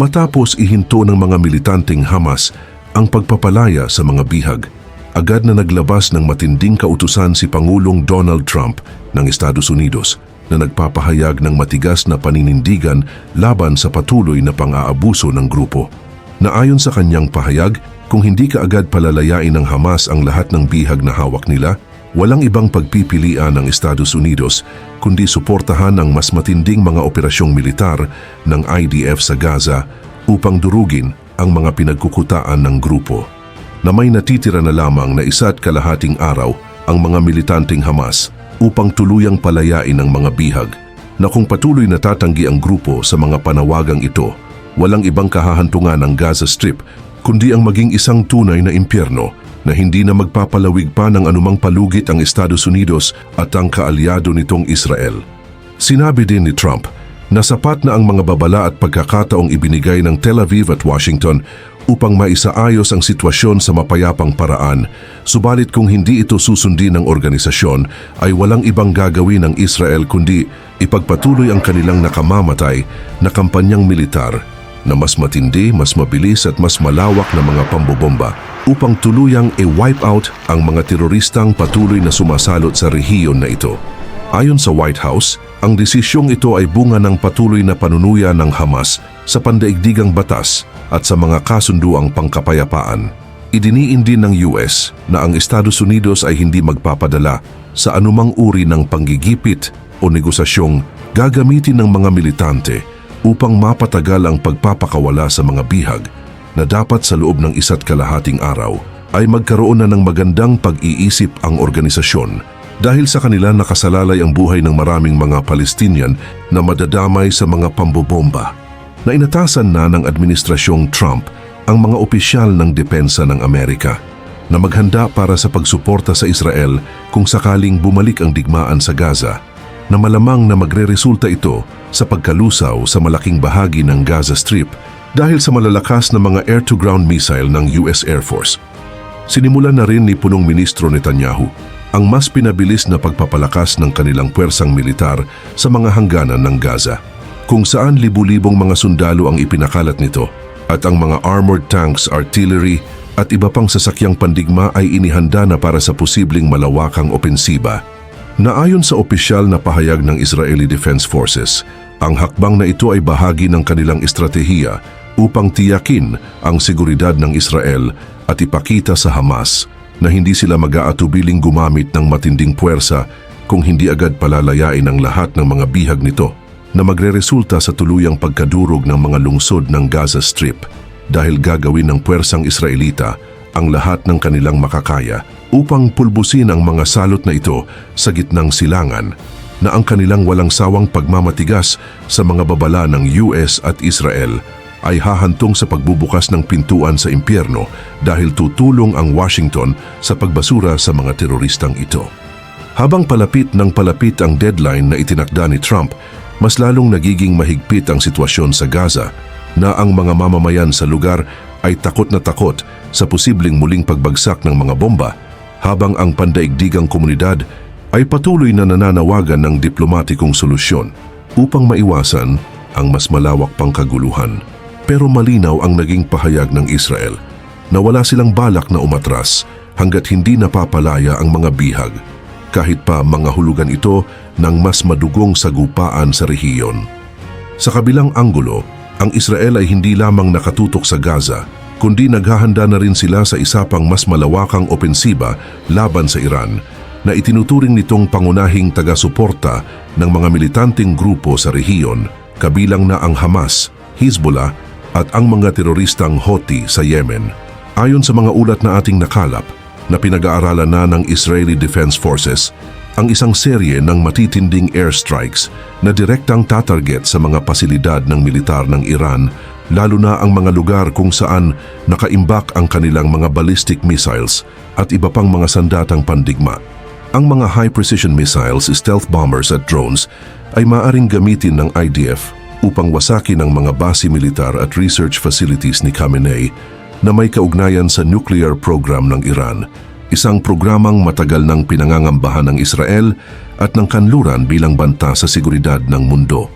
Matapos ihinto ng mga militanteng Hamas ang pagpapalaya sa mga bihag, agad na naglabas ng matinding kautusan si Pangulong Donald Trump ng Estados Unidos na nagpapahayag ng matigas na paninindigan laban sa patuloy na pang-aabuso ng grupo. Na ayon sa kanyang pahayag, kung hindi kaagad palalayain ng Hamas ang lahat ng bihag na hawak nila, walang ibang pagpipilian ng Estados Unidos kundi suportahan ang mas matinding mga operasyong militar ng IDF sa Gaza upang durugin ang mga pinagkukutaan ng grupo. Na may natitira na lamang na isa't kalahating araw ang mga militanteng Hamas upang tuluyang palayain ang mga bihag na kung patuloy na tatanggi ang grupo sa mga panawagang ito, walang ibang kahahantungan ng Gaza Strip kundi ang maging isang tunay na impyerno na hindi na magpapalawig pa ng anumang palugit ang Estados Unidos at ang kaalyado nitong Israel. Sinabi din ni Trump na sapat na ang mga babala at pagkakataong ibinigay ng Tel Aviv at Washington upang maisaayos ang sitwasyon sa mapayapang paraan, subalit kung hindi ito susundin ng organisasyon ay walang ibang gagawin ng Israel kundi ipagpatuloy ang kanilang nakamamatay na kampanyang militar na mas matindi, mas mabilis at mas malawak na mga pambobomba upang tuluyang i-wipe out ang mga teroristang patuloy na sumasalot sa rehiyon na ito. Ayon sa White House, ang desisyong ito ay bunga ng patuloy na panunuya ng Hamas sa pandaigdigang batas at sa mga kasunduang pangkapayapaan. Idiniin din ng US na ang Estados Unidos ay hindi magpapadala sa anumang uri ng panggigipit o negosasyong gagamitin ng mga militante upang mapatagal ang pagpapakawala sa mga bihag na dapat sa loob ng isa't kalahating araw ay magkaroon na ng magandang pag-iisip ang organisasyon dahil sa kanila nakasalalay ang buhay ng maraming mga Palestinian na madadamay sa mga pambobomba. Na inatasan na ng Administrasyong Trump ang mga opisyal ng depensa ng Amerika na maghanda para sa pagsuporta sa Israel kung sakaling bumalik ang digmaan sa Gaza na malamang na magre-resulta ito sa pagkalusaw sa malaking bahagi ng Gaza Strip dahil sa malalakas na mga air-to-ground missile ng US Air Force. Sinimulan na rin ni punong ministro Netanyahu ang mas pinabilis na pagpapalakas ng kanilang puwersang militar sa mga hangganan ng Gaza, kung saan libu-libong mga sundalo ang ipinakalat nito at ang mga armored tanks, artillery at iba pang sasakyang pandigma ay inihanda na para sa posibleng malawakang opensiba. Naayon sa opisyal na pahayag ng Israeli Defense Forces, ang hakbang na ito ay bahagi ng kanilang estratehiya upang tiyakin ang seguridad ng Israel at ipakita sa Hamas na hindi sila mag-aatubiling gumamit ng matinding puwersa kung hindi agad palalayain ang lahat ng mga bihag nito na magreresulta sa tuluyang pagkadurog ng mga lungsod ng Gaza Strip dahil gagawin ng puwersang Israelita ang lahat ng kanilang makakaya upang pulbusin ang mga salot na ito sa gitnang silangan na ang kanilang walang sawang pagmamatigas sa mga babala ng US at Israel ay hahantong sa pagbubukas ng pintuan sa impyerno dahil tutulong ang Washington sa pagbasura sa mga teroristang ito. Habang palapit ng palapit ang deadline na itinakda ni Trump, mas lalong nagiging mahigpit ang sitwasyon sa Gaza na ang mga mamamayan sa lugar ay takot na takot sa posibleng muling pagbagsak ng mga bomba habang ang pandaigdigang komunidad ay patuloy na nananawagan ng diplomatikong solusyon upang maiwasan ang mas malawak pang kaguluhan. Pero malinaw ang naging pahayag ng Israel na wala silang balak na umatras hanggat hindi napapalaya ang mga bihag, kahit pa mga hulugan ito ng mas madugong sagupaan sa rehiyon. Sa kabilang anggulo, ang Israel ay hindi lamang nakatutok sa Gaza, kundi naghahanda na rin sila sa isa pang mas malawakang opensiba laban sa Iran na itinuturing nitong pangunahing taga-suporta ng mga militanteng grupo sa rehiyon, kabilang na ang Hamas, Hezbollah at ang mga teroristang Houthi sa Yemen. Ayon sa mga ulat na ating nakalap na pinag-aaralan na ng Israeli Defense Forces, ang isang serye ng matitinding airstrikes na direktang tatarget sa mga pasilidad ng militar ng Iran lalo na ang mga lugar kung saan nakaimbak ang kanilang mga ballistic missiles at iba pang mga sandatang pandigma. Ang mga high-precision missiles, stealth bombers at drones ay maaring gamitin ng IDF upang wasakin ang mga base militar at research facilities ni Khamenei na may kaugnayan sa nuclear program ng Iran, isang programang matagal nang pinangangambahan ng Israel at ng kanluran bilang banta sa seguridad ng mundo.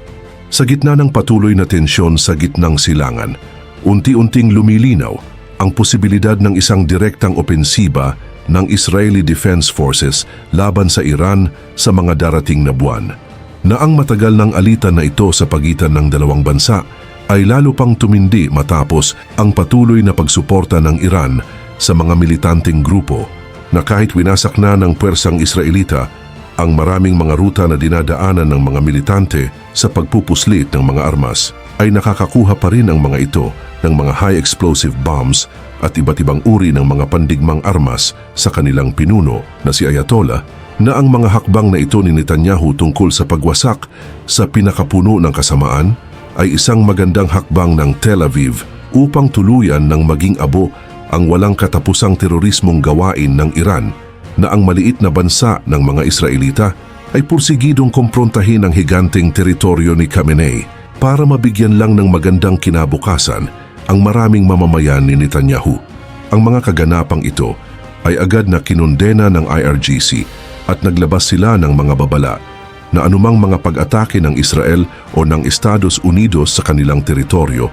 Sa gitna ng patuloy na tensyon sa gitnang silangan, unti-unting lumilinaw ang posibilidad ng isang direktang opensiba ng Israeli Defense Forces laban sa Iran sa mga darating na buwan. Na ang matagal ng alitan na ito sa pagitan ng dalawang bansa ay lalo pang tumindi matapos ang patuloy na pagsuporta ng Iran sa mga militanteng grupo na kahit winasak na ng puwersang Israelita ang maraming mga ruta na dinadaanan ng mga militante sa pagpupuslit ng mga armas ay nakakakuha pa rin ang mga ito ng mga high explosive bombs at iba't ibang uri ng mga pandigmang armas sa kanilang pinuno na si Ayatollah na ang mga hakbang na ito ni Netanyahu tungkol sa pagwasak sa pinakapuno ng kasamaan ay isang magandang hakbang ng Tel Aviv upang tuluyan ng maging abo ang walang katapusang terorismong gawain ng Iran na ang maliit na bansa ng mga Israelita ay pursigidong komprontahin ang higanteng teritoryo ni Khamenei para mabigyan lang ng magandang kinabukasan ang maraming mamamayan ni Netanyahu. Ang mga kaganapang ito ay agad na kinondena ng IRGC at naglabas sila ng mga babala na anumang mga pag-atake ng Israel o ng Estados Unidos sa kanilang teritoryo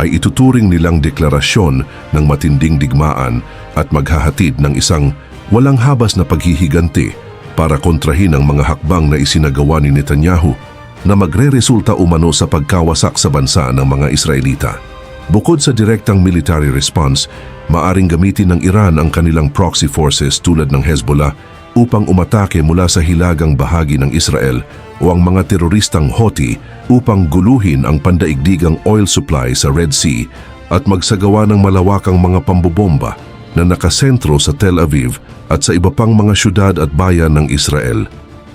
ay ituturing nilang deklarasyon ng matinding digmaan at maghahatid ng isang walang habas na paghihiganti para kontrahin ang mga hakbang na isinagawa ni Netanyahu na magre-resulta umano sa pagkawasak sa bansa ng mga Israelita. Bukod sa direktang military response, maaring gamitin ng Iran ang kanilang proxy forces tulad ng Hezbollah upang umatake mula sa hilagang bahagi ng Israel o ang mga teroristang Houthi upang guluhin ang pandaigdigang oil supply sa Red Sea at magsagawa ng malawakang mga pambobomba na nakasentro sa Tel Aviv at sa iba pang mga syudad at bayan ng Israel.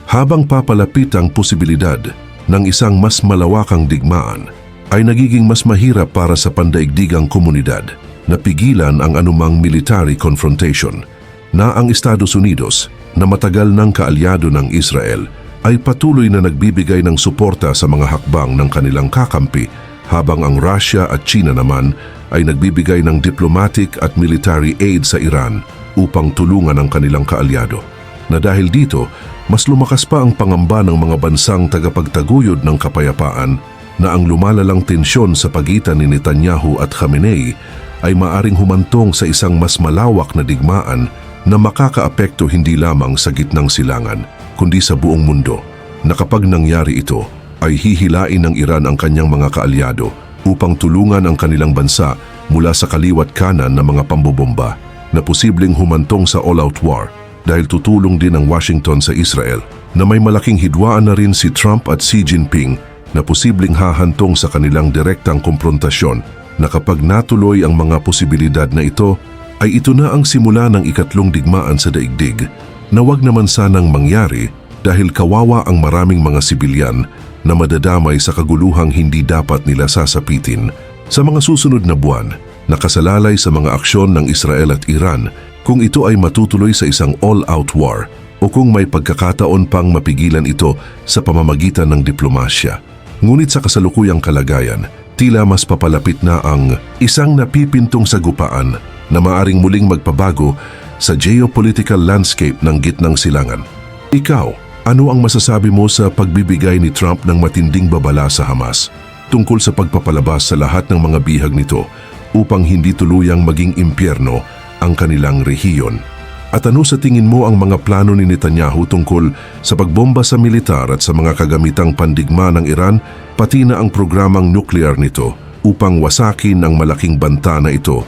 Habang papalapit ang posibilidad ng isang mas malawakang digmaan, ay nagiging mas mahirap para sa pandaigdigang komunidad na pigilan ang anumang military confrontation na ang Estados Unidos na matagal ng kaalyado ng Israel ay patuloy na nagbibigay ng suporta sa mga hakbang ng kanilang kakampi habang ang Russia at China naman ay nagbibigay ng diplomatic at military aid sa Iran upang tulungan ang kanilang kaalyado. Na dahil dito, mas lumakas pa ang pangamba ng mga bansang tagapagtaguyod ng kapayapaan na ang lumalalang tensyon sa pagitan ni Netanyahu at Khamenei ay maaring humantong sa isang mas malawak na digmaan na makakaapekto hindi lamang sa gitnang silangan, kundi sa buong mundo, na kapag nangyari ito, ay hihilain ng Iran ang kanyang mga kaalyado upang tulungan ang kanilang bansa mula sa kaliwat kanan ng mga pambobomba na posibleng humantong sa all-out war dahil tutulong din ang Washington sa Israel na may malaking hidwaan na rin si Trump at Xi Jinping na posibleng hahantong sa kanilang direktang komprontasyon na kapag natuloy ang mga posibilidad na ito, ay ito na ang simula ng ikatlong digmaan sa daigdig na wag naman sanang mangyari dahil kawawa ang maraming mga sibilyan na madadamay sa kaguluhang hindi dapat nila sasapitin. Sa mga susunod na buwan, nakasalalay sa mga aksyon ng Israel at Iran kung ito ay matutuloy sa isang all-out war o kung may pagkakataon pang mapigilan ito sa pamamagitan ng diplomasya. Ngunit sa kasalukuyang kalagayan, tila mas papalapit na ang isang napipintong sagupaan na maaring muling magpabago sa geopolitical landscape ng gitnang silangan. Ikaw, ano ang masasabi mo sa pagbibigay ni Trump ng matinding babala sa Hamas tungkol sa pagpapalabas sa lahat ng mga bihag nito upang hindi tuluyang maging impyerno ang kanilang rehiyon? At ano sa tingin mo ang mga plano ni Netanyahu tungkol sa pagbomba sa militar at sa mga kagamitang pandigma ng Iran, pati na ang programang nuklear nito upang wasakin ang malaking banta na ito